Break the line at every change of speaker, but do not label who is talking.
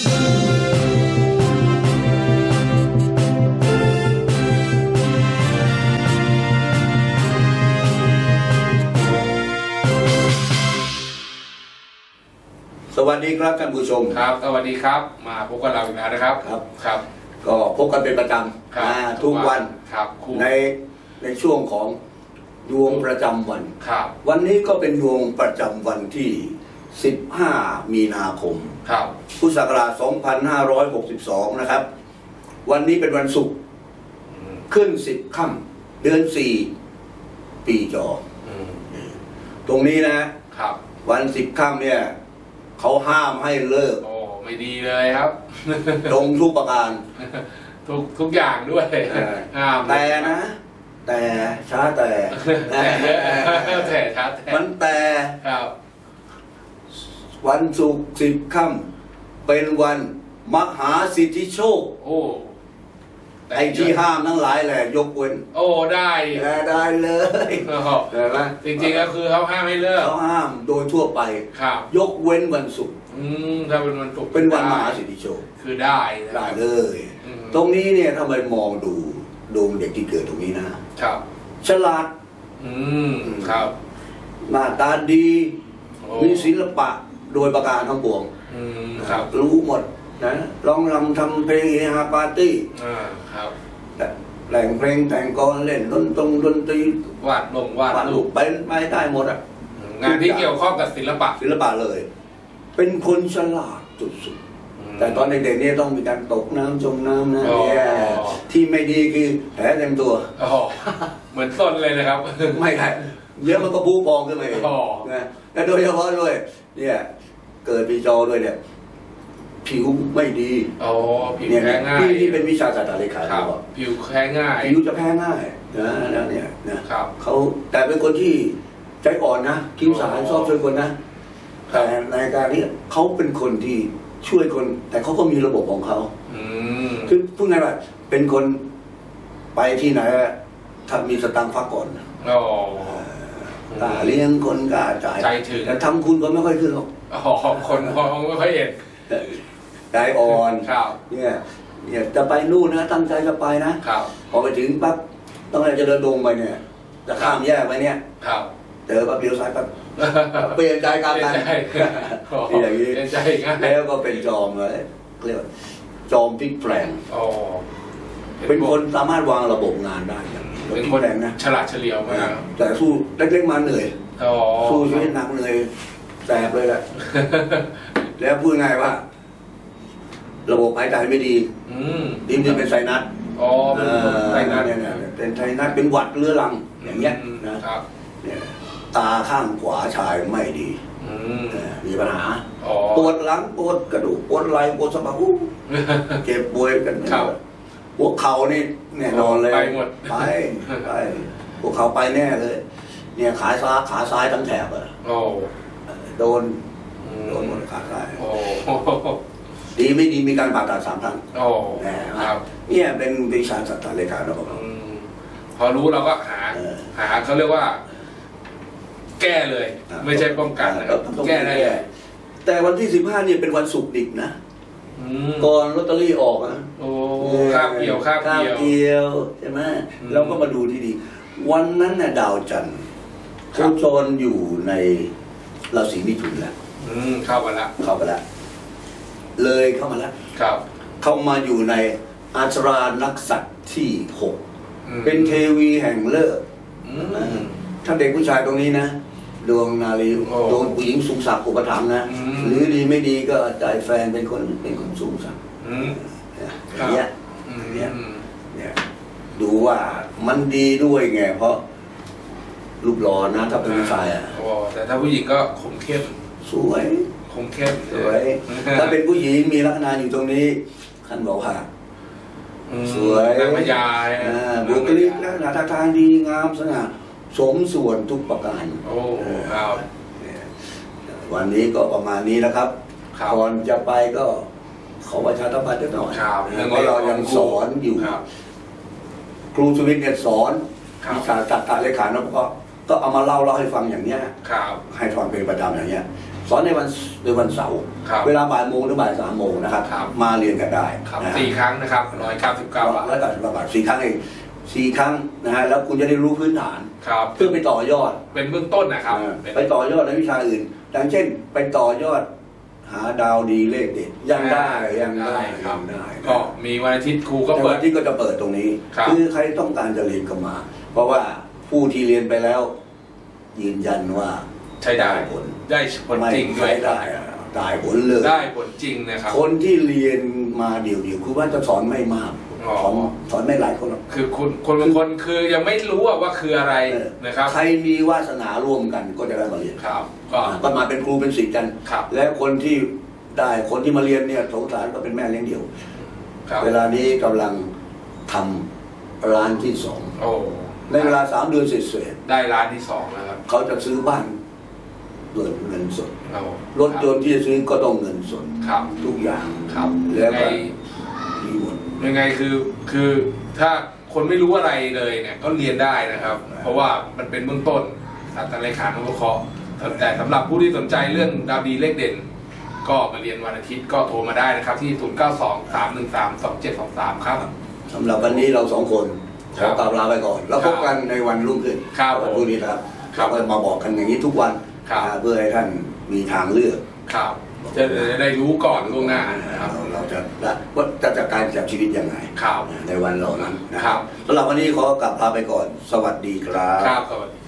สวัสดีครับท่านผู้ชม
ครับ สวัสดีครับมาพบกับเราอีกแล้วนะครับ
ครับ
ครับ
ก็พบกันเป็นประจ
ครับำ
อ่าทุกวัน
ครับคู่
ในในช่วงของดวงประจำวัน
ครับ
วันนี้ก็เป็นดวงประจำวันที่ 15 มีนาคม
ครับ
พุทธศักราช 2562 นะครับ วันนี้เป็นวันศุกร์
อืม
ขึ้น 10 ค่ำเดือน 4 ปีจอ
อืม
ตรงนี้นะ
ครับ
วัน10ค่ำเนี่ย เขาห้ามให้เลิก
โอ้ไม่ดีเลยครับ
ตรงทุกประการ
ทุกทุกอย่างด้วย
เออ
ห้าม
แต่นะ แต่ช้าแต่
แต่แต่ชัด
มันแต่
ครับ
วันศุกร์สิบค่ำเป็นวันมหาสิทธิโชค
โอ้แต่
ไอ้ที่ห้ามทั้งหลายแหละยกเว้น
โอ้ได้
แต่ได้เลย
โอ้โห
เห็นไหม
จริงๆก็คือเขาห้ามให้เลิก
เขาห้ามโดยทั่วไป
ครับ
ยกเว้นวันศุกร์
อืมถ้าเป็นวันศุกร์
เป็นวันม
ได้
หาสิทธิโชค
คือได้นะ
ได้เลย
อืม
ตรงนี้เนี่ยถ้าไปมองดูดวงเด็กที่เกิดตรงนี้นะ
ครับ
ฉลาด
อืมครับ
หน้าตาดี
โอ้
มีศิลปะ โดยประการทั้งปวง
อืมครับ
รู้หมดนะร้องรำทำเพลงเฮฮาปาร์ตี้
อ่าครับ
แต่งเพลงแต่งกลอนเล่นดนตรงดนตรี
วาดลงวาด
วาด
รู
รู
ป
ปเป็นไปได้หมดอะ
งานที่เกี่ยวข้องกับศิลปะ
ศิลปะเลย เป็นคนฉลาดสุดๆแต่ตอนเด็กๆเนี่ยต้องมีการตกน้ำจมน้ำนะ
อ๋อ
เนี่ยที่ไม่ดีคือแผลเต็มตัว
โอ้โหเหมือนต้นเลยนะครับ
ไม่ใช่ เยอะมันก็พุพองขึ้นมาเอง
อ๋อ
นะและโดยเฉพาะด้วย เนี่ย เกิดปีจอด้วยเนี่ย ผิวไม่ดี
โอ้ผิว
เนี่ย
แพ้ง่าย
ที่ที่เป็นวิชาศาสตร์เลขา
ครับ
เขาบอก
ผิวแพ้ง่าย
ผิวจะแพ้ง่ายนะแล้วเนี่ยนะ ครับ เขาแต่เป็นคนที่ใจอ่อนนะคิ้วสาร
อ๋อ
ชอบช่วยคนนะ
ครั
แต่
บ
ในการนี้เขาเป็นคนที่ช่วยคน แต่เขาก็มีระบบของเขา
อืม
คือพูดง่ายว่าเป็นคนไปที่ไหนอะถ้ามีสตังค์ฟักก่อน
โอ้
กล้าเลี้ยงคนกล้าจ่าย
ใจถึง
แต่ทำคุณก็ไม่ค่อยขึ้นหรอก
โอ้คนมองไม่ค่อยเห็น
ใจอ่อน
ครับ
เนี่ยเนี่ยจะไปนู่นนะตั้งใจจะไปนะครับพอไปถึงปั๊บต้องจะเดินลงไปเนี่ย จะข้ามแยกไปเนี่ย
ครับ
เจอปั๊บเลี้ยวซ้ายปั๊บเปลี่ยนใจกลางกัน
ใช่โอ้
นี่อย่างนี้
เป็นใจง่าย
แล้วก็เป็นจอมเลยเรียกว่าจอมพลิกแปลง
โอ้
เป็นคนสามารถวางระบบงานได้อย่าง
เป็น
พลิก
คน
แปลงนะ
ฉลาดเฉลียวมาก
แต่สู้เล็กๆมาเหนื่อย
โอ้
สู้ชีวิตหนักเหนื่อยแสบเลยแหละแล้วพูดง่ายว่า ระบบหายใจไม่ดี
อืม
ดีมเป็นไซนัส
อ๋อเป็นคนไทยนั้น
เนี่ยเนี่ยเป็นไซนัสเป็นหวัดเรื้อรังอย่างเงี้ยนะครับเนี่ยตาข้างขวาชายไม่ดี
อืม
เออมีปัญหา
อ๋อ
ปวดหลังปวดกระดูกปวดไหล่ปวดสะโพกอู้เจ็บป่วยกัน
ครับ
หัวเข่านี่แน่นอนเลย
ไปหมด
ไปไปหัวเข่าไปแน่เลย เนี่ยขาซ้ายขาซ้ายทั้งแถบอะ
โอ้
โดน
อื
โดนหมดขาซ้าย
โอ้
ดีไม่ดีมีการผ่าตัดสามครั้ง
โอ้
แหม
ครับ
เนี่ยเป็นวิชาสัตว์เลขาเราบอก
อืมพอรู้เราก็หา
เออ
หาเขาเรียกว่า แก้เลย ไม่ใช่ป้องกันนะครับ
ต้อง
แก้ได้เลย
แต่วันที่สิบห้าเนี่ยเป็นวันศุกร์ดิบนะ
อืม
ก่อนลอตเตอรี่ออกนะ
โอ้ คาบเกี่ยวคาบ
คาบ
เกี่ยว
เกี่ยวใช่ไหม
อืม
เราก็มาดูที่ดี วันนั้นน่ะดาวจันทร์
ครั
โค
บ
จรอยู่ในราศีมิถุนแล้ว
อืมเข้ามาละ
เข้าไปแล้วเลยเข้ามาแล้ว
ครับ
เข้ามาอยู่ในอาชรานักสัตว์ที่หก
อืม
เป็นเทวีแห่งเลิก
อืม
ถ้าเด็กผู้ชายตรงนี้นะดวงนาลี
โอ้
ดวงผู้หญิงสูงศักดิ์อุปถัมภ์นะ
อืม
หรือดีไม่ดีก็ใจแฟนเป็นคนเป็นคนสูงศักดิ์
อืม
เนี่ยอ
ครั
ย่า
บ
งเงี้ย
อืม
เนี่ยเนี่ยดูว่ามันดีด้วยไง เพราะรูปหล่อนะถ้าเป็นผู้ชายอะ
โอ้แต่ถ้าผู้หญิงก็คมเข้ม
สวย
คมเข้ม
สวย ถ้าเป็นผู้หญิงมีลักษณะอยู่ตรงนี้ท่านบอกว่า
อืม
สวย
นางพญา
อ่าบุคลิกลักษณะท่าทางดีงามสง่าสมส่วนทุกประการ
โอ้ครับ
เนี่ยวันนี้ก็ประมาณนี้นะครับ
ครับ
ก่อนจะไปก็ ขอประชาสัมพันธ์นิดหน่อย
ครับ
เพราะเรายังสอนอยู่
ครับ
ครูสุวิทย์เนี่ยสอน
ครับ
วิชาจัดการเลขานุก็ก็เอามาเล่าเล่าให้ฟังอย่างเนี้ย
ครับ
ให้ฟังเป็นประจำอย่างเงี้ยสอนในวันในวันเสาร์
ครับ
เวลาบ่ายโมงหรือบ่ายสามโมงนะครับ
ครับ
มาเรียนกันได้
ครับ
นะฮะ
สี่ครั้งนะครับร้อยเก้าสิบเก้าบาท
แล้วก็สิบบาทสี่ครั้งเองสี่ครั้งนะฮะแล้วคุณจะได้รู้พื้นฐาน
ครับ
เพื่อไปต่อยอด
เป็นเบื้องต้นนะครับ
อ่า
เป็น
ไปต่อยอดในวิชาอื่นดังเช่น ไปต่อยอด หาดาวดีเลขเด็ดยังได้ยังได้
ครั
ยั
บ
งได้
ก็มีวันอาทิตย์ครูก็
แต่
เปิ
วั
ด
นที่ก็จะเปิดตรงนี้
ครับ
อใครต้องการจะเรียนก็มา เพราะว่าผู้ที่เรียนไปแล้ว ยืนยันว่า
ใช้ได้
ผล
ได้ผลจริงด้วย
ไม่ได้อะได้ผลเลย
ได้ผลจริงนะครับ
คนที่เรียนมาเดี่ยวๆคือว่าจะสอนไม่มาก
อ๋อ
สอนสอนไม่หลายคนหรอก
คือคุณคนบางคนคือยังไม่รู้อะว่าคืออะไร
เออ
นะครับ
ใครมีวาสนาร่วมกันก็จะได้มาเรียน
ครับก็
ก็มาเป็นครูเป็นศิษย์กัน
ครับ
และคนที่ได้คนที่มาเรียนเนี่ยสงสารก็เป็นแม่เลี้ยงเดี่ยว
ครับ
เวลานี้กำลังทำร้านที่สอง
โอ้
ในเวลาสามเดือนเสร็จ
ได้ร้านที่สองแล้วครับ
ๆเขาจะซื้อบ้านด้วยเงินสด
โอ้
รถยนต์ที่จะซื้อก็ต้องเงินสด
ครับ
ทุกอย่าง
ครับ
แล้ว
ยังไง
ก็มีหมด
ยังไงคือคือถ้าคนไม่รู้อะไรเลยเนี่ยก็เรียนได้นะครับ เพราะว่ามันเป็นเบื้องต้นศาสตราเลขานุเคราะห์แต่สำหรับผู้ที่สนใจเรื่องดาวดีเลขเด่น ก็มาเรียนวันอาทิตย์ก็โทรมาได้นะครับ ที่ 0 9 2 3 1 3 2 7 2 3 ครับ
สำหรับวันนี้เราสองคนข
ครั
อบกล่าวลาไปก่อน แล้วพบกันในวันรุ่งขึ้น
ครับ
วันพรุ่งนี้นะครับ
ครับ
เราก็มาบอกกันอย่างนี้ทุกวัน
ครับ
อ่าเพื่อให้ท่านมีทางเลือก
ครับ จะจะได้รู้ก่อนล่วงหน้านะครับ
เราเราจะว่าจะจัดการกับชีวิตยังไง
ครับ
ในวันเหล่านั้นนะครับสำหรับวันนี้ขอกลับลาไปก่อน สวัสดีครับ
ครับสวัสดี